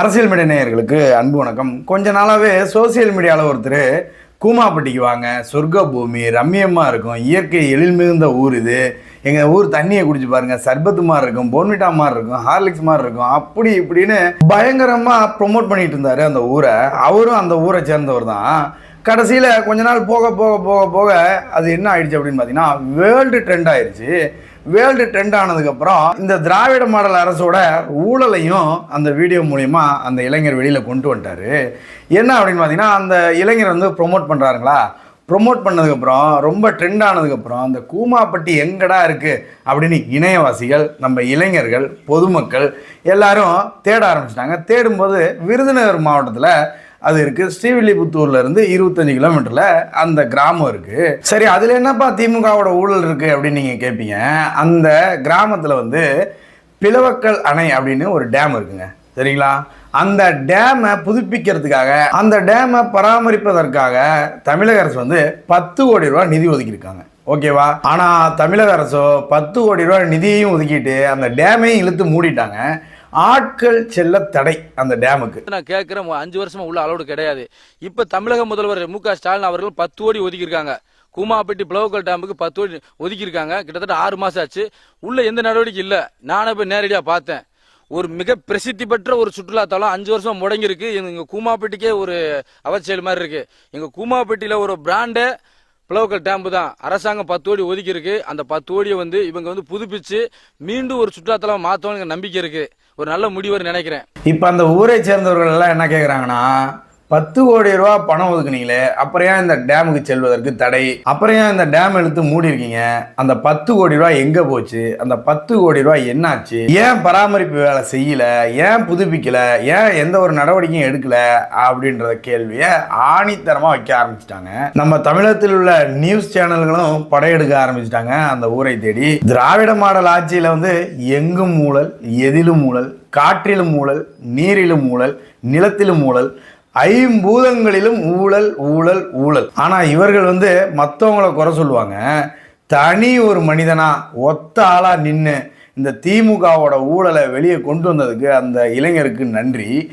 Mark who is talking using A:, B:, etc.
A: அரசியல் மீடியா நேயர்களுக்கு அன்பு வணக்கம். கொஞ்ச நாளாவே சோசியல் மீடியாவில் ஒருத்தர் கூமாப்பட்டிக்கு வாங்க சொர்க்க பூமி ரம்மியமாக இருக்கும் இயற்கை எழில் மிகுந்த ஊர் இது. எங்கள் ஊர் தண்ணியை குடிச்சு பாருங்கள் சர்பத்து மாதிரி இருக்கும் போன்விட்டா மாதிரி இருக்கும் ஹார்லிக்ஸ் மாதிரி இருக்கும் அப்படி இப்படின்னு பயங்கரமாக ப்ரொமோட் பண்ணிட்டு இருந்தார் அந்த ஊரை. அவரும் அந்த ஊரை சேர்ந்தவர் தான். கடைசியில் கொஞ்ச நாள் போக போக போக போக அது என்ன ஆயிடுச்சு அப்படின்னு பார்த்தீங்கன்னா வேர்ல்டு ட்ரெண்ட் ஆயிடுச்சு. வேர்ல்டு ட்ரெண்ட் ஆனதுக்கப்புறம் இந்த திராவிட மாடல் அரசோட ஊழலையும் அந்த வீடியோ மூலிமா அந்த இளைஞர் வெளியில் கொண்டு வந்துட்டார். என்ன அப்படின்னு பார்த்தீங்கன்னா அந்த இளைஞர் வந்து ப்ரொமோட் பண்ணுறாருங்களா ப்ரொமோட் பண்ணதுக்கப்புறம் ரொம்ப ட்ரெண்ட் ஆனதுக்கப்புறம் அந்த கூமாப்பட்டி எங்கடா இருக்குது அப்படின்னு இணையவாசிகள் நம்ம இளைஞர்கள் பொதுமக்கள் எல்லாரும் தேட ஆரம்பிச்சிட்டாங்க. தேடும்போது விருதுநகர் மாவட்டத்தில் அது இருக்குது ஸ்ரீவில்லிபுத்தூர்ல இருந்து இருபத்தஞ்சு கிலோமீட்டரில் அந்த கிராமம் இருக்குது சரி அதில் என்னப்பா திமுகவோட ஊழல் இருக்குது அப்படின்னு நீங்கள் கேட்பீங்க அந்த கிராமத்தில் வந்து பிளவக்கல் அணை அப்படின்னு ஒரு டேம் இருக்குங்க. சரிங்களா? அந்த டேமை புதுப்பிக்கிறதுக்காக அந்த டேமை பராமரிப்பதற்காக தமிழக அரசு வந்து பத்து கோடி ரூபாய் நிதி ஒதுக்கியிருக்காங்க. ஓகேவா? ஆனால் தமிழக அரசோ பத்து கோடி ரூபாய் நிதியையும் ஒதுக்கிட்டு அந்த டேமையும் இழுத்து மூடிட்டாங்க. ஆட்கள் செல்ல தடை அந்த டேமுக்கு.
B: நான் கேட்கிறேன் அஞ்சு வருஷமா உள்ள அளவு கிடையாது. இப்ப தமிழக முதல்வர் மு க ஸ்டாலின் அவர்கள் பத்து கோடி ஒதுக்கியிருக்காங்க. கூமாப்பட்டி பிளவுக்கல் டேமுக்கு பத்து கோடி ஒதுக்கியிருக்காங்க. கிட்டத்தட்ட ஆறு மாசம் ஆச்சு. உள்ள எந்த நடவடிக்கை இல்ல. நானே போய் நேரடியா பார்த்தேன். ஒரு மிக பிரசித்தி பெற்ற ஒரு சுற்றுலா தலம் அஞ்சு வருஷம் முடங்கி இருக்கு எங்க கூமாப்பட்டிக்கே ஒரு அவச்செயல் மாதிரி இருக்கு. எங்க கூமாப்பட்டியில ஒரு பிராண்டே பிளவுக்கல் டேம்பு தான். அரசாங்கம் பத்து கோடி ஒதுக்கி இருக்கு அந்த பத்து கோடியை வந்து இவங்க வந்து புதுப்பிச்சு மீண்டும் ஒரு சுற்றுலாத்தலம் மாத்தவங்க நம்பிக்கை இருக்குது ஒரு நல்ல முடிவுன்னு நினைக்கிறேன்.
A: இப்போ அந்த ஊரை சேர்ந்தவர்கள் எல்லாம் என்ன கேட்குறாங்கன்னா பத்து கோடி ரூபா பணம் ஒதுக்குனீங்களே அப்புறம் ஏன் இந்த டேமுக்கு செல்வதற்கு தடை? அப்புறம் ஏன் இந்த டேம் எடுத்து மூடி இருக்கீங்க அந்த பத்து கோடி ரூபாய் எங்க போச்சு? அந்த பத்து கோடி ரூபா என்னாச்சு? ஏன் பராமரிப்பு வேலை செய்யல? ஏன் புதுப்பிக்கல? ஏன் எந்த ஒரு நடவடிக்கையும் எடுக்கல? அப்படின்றத கேள்வியை ஆணித்தரமா வைக்க ஆரம்பிச்சிட்டாங்க. நம்ம தமிழகத்தில் உள்ள நியூஸ் சேனல்களும் படையெடுக்க ஆரம்பிச்சிட்டாங்க அந்த ஊரை தேடி. திராவிட மாடல் ஆட்சியில வந்து எங்கும் ஊழல் எதிலும் ஊழல் காற்றிலும் ஊழல் நீரிலும் ஊழல் நிலத்திலும் ஊழல் ஐம்பூதங்களிலும் ஊழல் ஊழல் ஊழல். ஆனால் இவர்கள் வந்து மற்றவங்கள குறை சொல்லுவாங்க. தனி ஒரு மனிதனாக ஒத்த ஆளாக நின்று இந்த திமுகவோட ஊழலை வெளியே கொண்டு வந்ததுக்கு அந்த இளைஞருக்கு நன்றி.